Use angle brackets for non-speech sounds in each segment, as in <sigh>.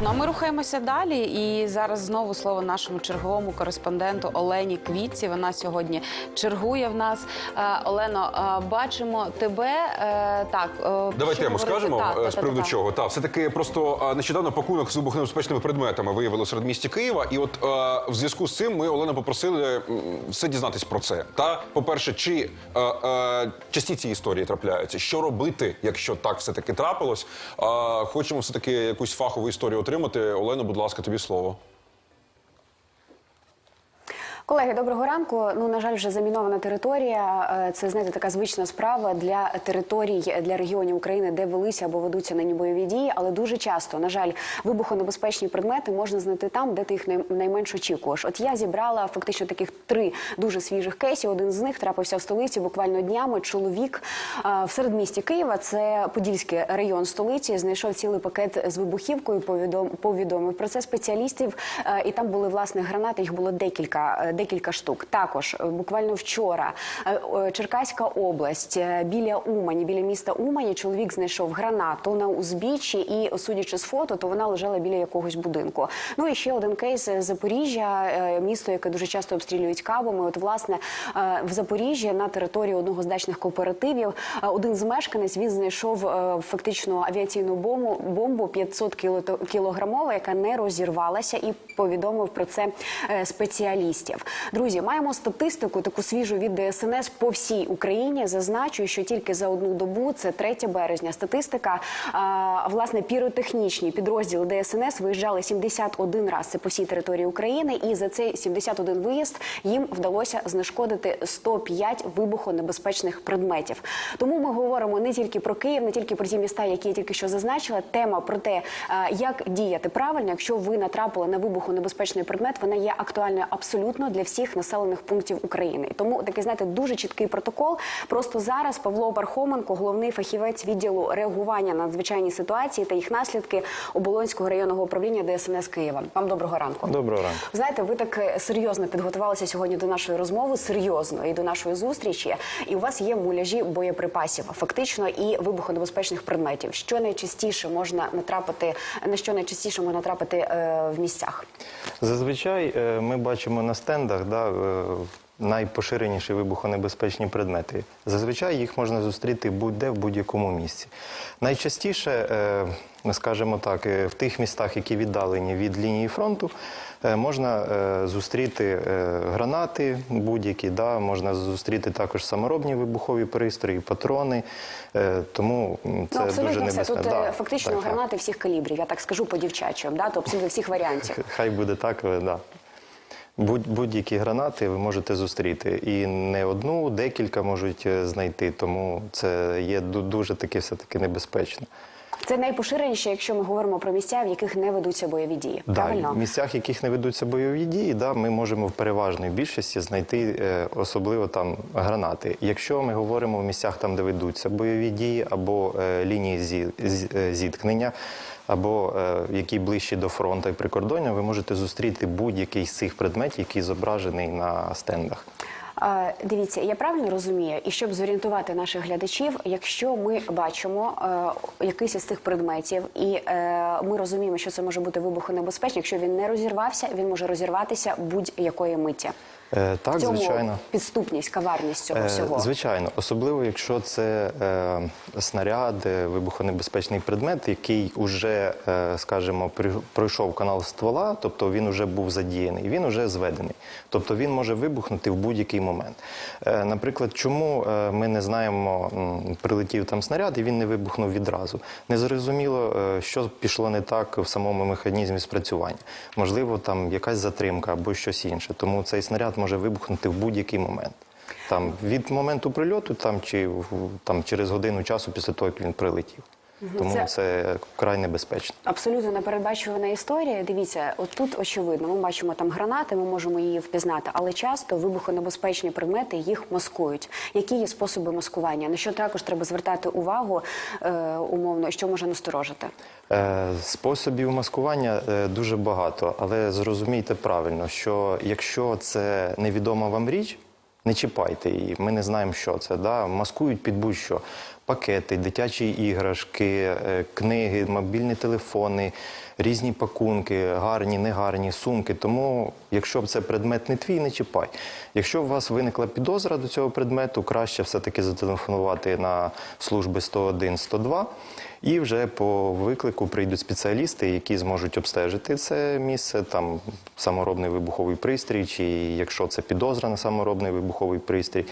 Ну а ми рухаємося далі. І зараз знову слово нашому черговому кореспонденту Олені Квітці. Вона сьогодні чергує в нас. Е, Олено, е, бачимо тебе. Е, так, Давай тему скажемо Так, е, з приводу так. чого. Так, все таки просто нещодавно пакунок з вибухонебезпечними предметами виявили серед місті Києва. І от в зв'язку з цим ми Олена попросили все дізнатись про це. Та по-перше, чи е, е, часті ці історії трапляються? Що робити, якщо так все таки трапилось? Хочемо все таки якусь фахову історію отримати. Олено, будь ласка, тобі слово. Колеги, доброго ранку. Ну на жаль, вже замінована територія. Е, Це знаєте така звична справа для територій для регіонів України, де велися або ведуться нині бойові дії. Але дуже часто, на жаль, вибухонебезпечні предмети можна знайти там, де ти їх най- найменш очікуєш. От я зібрала фактично таких три дуже свіжих кейсів. Один з них трапився в столиці буквально днями. Чоловік е, в середмісті Києва, це Подільський район столиці, знайшов цілий пакет з вибухівкою. Повідом повідомив про це спеціалістів. е, І там були власне гранати. Їх було декілька, е, декілька штук. Також е, буквально вчора е, Черкаська область е, біля Умані, біля міста Умані, чоловік знайшов гранату на узбіччі, і судячи з фото, то вона лежала біля якогось будинку. Ну і ще один кейс Запоріжжя, місто, яке дуже часто обстрілюють кабами. От власне в Запоріжжі на території одного з дачних кооперативів один з мешканець він знайшов фактично авіаційну бомбу, бомбу 500 кіло- кілограмова, яка не розірвалася, і повідомив про це е, спеціалістів. Друзі, маємо статистику таку свіжу від ДСНС по всій Україні. Зазначу, що тільки за одну добу, це 3 березня. Статистика власне піротехнічні підрозділи ДСНС виїжджали 71 раз. Це по всій території України, і за цей 71 виїзд їм вдалося знешкодити 105 вибухонебезпечних предметів. Тому ми говоримо не тільки про Київ, не тільки про ті міста, які я тільки що зазначила. Тема про те, як діяти правильно, якщо ви натрапили на вибухонебезпечний предмет, вона є актуальною абсолютно для всіх населених пунктів України. І Тому такий знаєте дуже чіткий протокол. Просто зараз Павло Пархоменко, головний фахівець відділу реагування на надзвичайні ситуації та їх наслідки Оболонського районного управління ДСНС Києва. Вам доброго ранку. Доброго ранку. Знаєте, ви так е, серйозно підготувалися сьогодні до нашої розмови, серйозно і до нашої зустрічі. І у вас є муляжі боєприпасів, фактично, і вибухонебезпечних предметів. Що найчастіше можна натрапити, на що найчастіше можна натрапити е, в місцях? Зазвичай е, ми бачимо на стендах да, е, найпоширеніші вибухонебезпечні предмети. Зазвичай їх можна зустріти будь-де в будь-якому місці. Найчастіше, скажімо так, е, в тих містах, які віддалені від лінії фронту, е, можна е, зустріти е, гранати будь-які, да, можна зустріти також саморобні вибухові пристрої, патрони. Е, Тому це ну дуже небезпечно. Тут е, Да, фактично так, так. гранати всіх калібрів. Я так скажу по дівчачому, да, то абсолютно всіх варіантів. <laughs> Хай буде так, але да. Будь, будь-які гранати ви можете зустріти. І не одну, декілька можуть е, знайти, тому це є дуже таки все-таки небезпечно. Це найпоширеніше, якщо ми говоримо про місця, в яких не ведуться бойові дії. Да, Правильно? в місцях, в яких не ведуться бойові дії, да, ми можемо в переважній більшості знайти е, особливо там гранати. Якщо ми говоримо в місцях, там, де ведуться бойові дії, або е, лінії зі, з- е, зіткнення, або е, які ближчі до фронту і прикордоння, ви можете зустріти будь-який з цих предметів, який зображений на стендах. Дивіться, я правильно розумію, і щоб зорієнтувати наших глядачів, якщо ми бачимо е, якийсь із цих предметів, і е, ми розуміємо, що це може бути вибухонебезпечно, якщо він не розірвався, він може розірватися будь-якої миті. Е, так, В цьому звичайно. підступність, каварність цього Е, всього. Звичайно, особливо якщо це е, снаряд, е, вибухонебезпечний предмет, який уже, е, скажімо, пройшов канал ствола, тобто він вже був задіяний, він вже зведений. Тобто він може вибухнути в будь-який момент. Е, наприклад, чому ми не знаємо, прилетів там снаряд і він не вибухнув відразу? Незрозуміло, е, що пішло не так в самому механізмі спрацювання. Можливо, там якась затримка або щось інше. Тому цей снаряд може вибухнути в будь-який момент. Там від моменту прильоту, там чи там через годину часу після того, як він прилетів. Тому Це- це вкрай небезпечно. Абсолютно непередбачувана історія. Дивіться, от тут очевидно, ми бачимо там гранати, ми можемо її впізнати, але часто вибухонебезпечні предмети їх маскують. Які є способи маскування? На що також треба звертати увагу е, умовно, що може насторожити? Е, Способів маскування е, дуже багато, але зрозумійте правильно, що якщо це невідома вам річ, не чіпайте її. Ми не знаємо, що це. Да? Маскують під будь-що. Пакети, дитячі іграшки, е, книги, мобільні телефони, різні пакунки, гарні, негарні, сумки. Тому, якщо це предмет не твій, не чіпай. Якщо у вас виникла підозра до цього предмету, краще все-таки зателефонувати на служби 101 102 і вже по виклику прийдуть спеціалісти, які зможуть обстежити це місце, там саморобний вибуховий пристрій, чи якщо це підозра на саморобний вибуховий пристрій.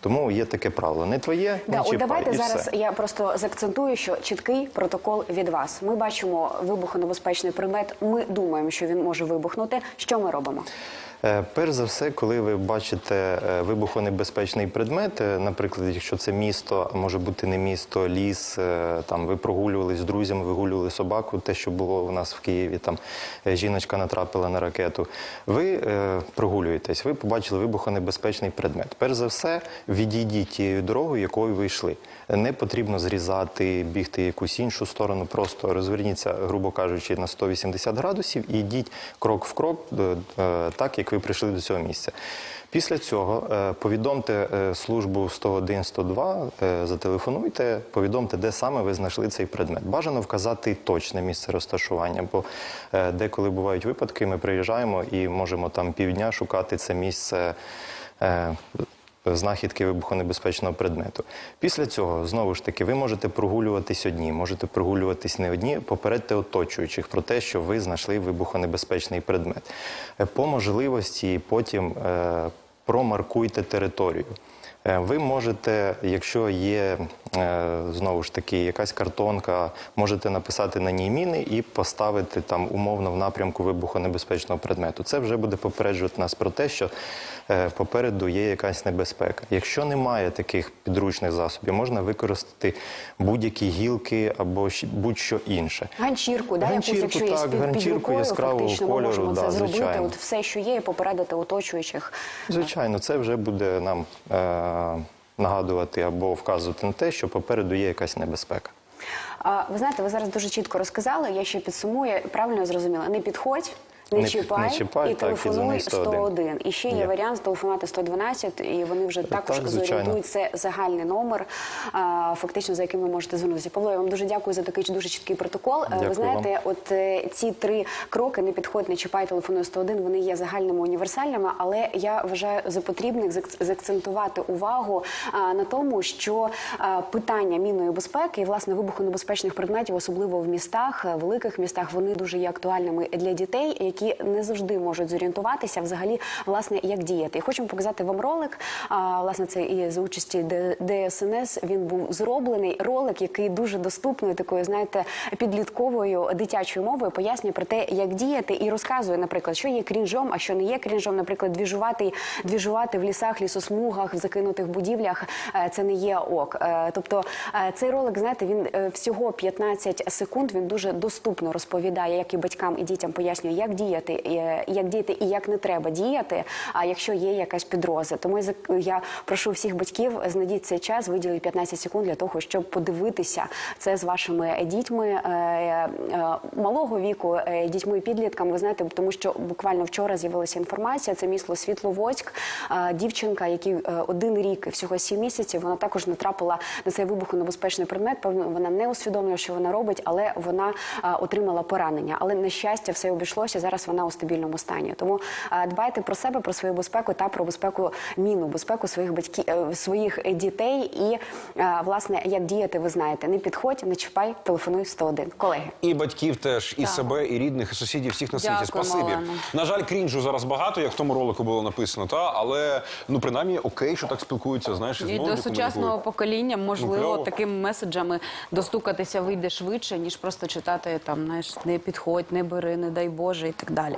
Тому є таке правило. Не твоє, не Да, от чіпай, давайте і зараз все. я просто заакцентую, що чіткий протокол від вас. Ми бачимо вибухонебезпечний предмет. Ми думаємо, що він може вибухнути. Що ми робимо? Е, Перш за все, коли ви бачите е, вибухонебезпечний предмет, е, наприклад, якщо це місто, може бути не місто, ліс, там ви прогулювали з друзями, вигулювали собаку, те, що було у нас в Києві, там е, жіночка натрапила на ракету. Ви е, прогулюєтесь, ви побачили вибухонебезпечний предмет. Перш за все, відійдіть тією дорогою, якою ви йшли. Не потрібно зрізати, бігти якусь іншу сторону, просто розверніться, грубо кажучи, на 180 градусів і йдіть крок в крок, е, е, так як ви прийшли до цього місця. Після цього е, повідомте е, службу 101 102, е, зателефонуйте, повідомте, де саме ви знайшли цей предмет. Бажано вказати точне місце розташування, бо деколи бувають випадки, ми приїжджаємо і можемо там півдня шукати це місце. Знахідки вибухонебезпечного предмету. Після цього, знову ж таки, ви можете прогулюватись одні, можете прогулюватись не одні, попередьте оточуючих про те, що ви знайшли вибухонебезпечний предмет. Е, По можливості потім е, промаркуйте територію. Е, Ви можете, якщо є е, знову ж таки якась картонка, можете написати на ній міни і поставити там умовно в напрямку вибухонебезпечного предмету. Це вже буде попереджувати нас про те, що е, попереду є якась небезпека. Якщо немає таких підручних засобів, можна використати будь-які гілки або будь-що інше. Ганчірку, да, якусь, Ганчірку, якщо так, під ганчірку яскравого ми кольору, да, це зробити. От все, що є, і попередити оточуючих. Звичайно, це вже буде нам нагадувати або вказувати на те, що попереду є якась небезпека. Ви знаєте, ви зараз дуже чітко розказали. Я ще підсумую. Правильно зрозуміла. Не підходь. Не, чіпай, не чіпай, і так, телефонуй 101. 101. І ще є Є. варіант зателефонувати 112, і вони вже також так, зорієнтують це загальний номер, фактично за яким ви можете звернутися. Павло, я вам дуже дякую за такий дуже чіткий протокол. Е, Дякую ви знаєте, от е, ці три кроки не підходь, не чіпай, телефонуй 101, Вони є загальними універсальними, але я вважаю за потрібне зак- заакцентувати увагу на тому, що питання мінної безпеки і власне вибухонебезпечних предметів, особливо в містах, е, великих містах, вони дуже є актуальними для дітей, які не завжди можуть зорієнтуватися взагалі, власне, як діяти. І хочемо показати вам ролик. А, власне, це і за участі ДСНС він був зроблений. Ролик, який дуже доступною, такою, знаєте, підлітковою дитячою мовою пояснює про те, як діяти, і розказує, наприклад, що є крінжом, а що не є крінжом. Наприклад, двіжувати, двіжувати в лісах, лісосмугах, в закинутих будівлях. е, Це не є ок. Е, Тобто е, цей ролик, знаєте, він всього 15 секунд. Він дуже доступно розповідає, як і батькам і дітям пояснює, як діяти, е, як діяти і як не треба діяти. А якщо є якась підроза, тому я прошу всіх батьків знайдіть цей час, виділіть 15 секунд для того, щоб подивитися це з вашими дітьми е, е, малого віку, дітьми і підлітками. Ви знаєте, тому що буквально вчора з'явилася інформація. Це місто Світловодськ, дівчинка, якій один рік і всього сім місяців. Вона також натрапила на цей вибухонебезпечний предмет. Певно, вона не усвідомлює, що вона робить, але вона отримала поранення. Але на щастя, все обійшлося. Зараз вона у стабільному стані. Тому е, дбайте про себе, про свою безпеку та про безпеку міну, безпеку своїх батьків, е, своїх дітей. І е, власне, як діяти, ви знаєте. Не підходь, не чіпай, телефонуй 101. Колеги. І батьків теж, і Так. себе, і рідних, і сусідів, всіх на світі. Дякуємо, Спасибі. Олено. На жаль, крінжу зараз багато, як в тому ролику було написано, та але ну принаймні окей, що так спілкуються. Знаєш, І до сучасного покоління можливо Ну, такими меседжами достукатися вийде швидше, ніж просто читати там, знаєш, не підходь, не бери, не дай Боже і далі.